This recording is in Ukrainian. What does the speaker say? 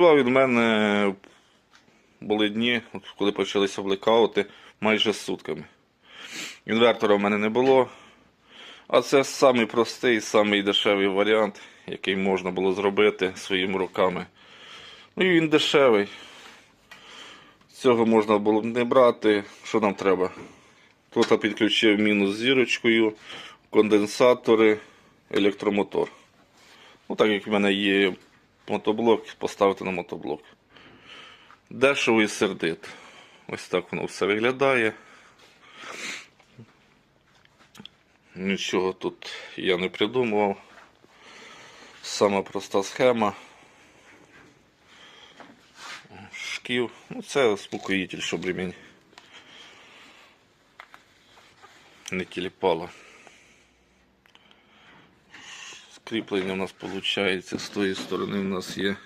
Від мене були дні, коли почалися блекаути, майже сутками. Інвертора в мене не було. А це самий простий, самий дешевий варіант, який можна було зробити своїми руками. Ну і він дешевий. Цього можна було б не брати. Що нам треба? Тут я підключив мінус зірочкою, конденсатори, електромотор. Ну, так як в мене є мотоблок, поставити на мотоблок. Дешево і сердит. Ось так воно все виглядає. Нічого тут я не придумував. Сама проста схема. Шків. Ну, це успокоїтель, щоб ремінь не тіліпало. Скріплення у нас виходить з тої сторони. У нас є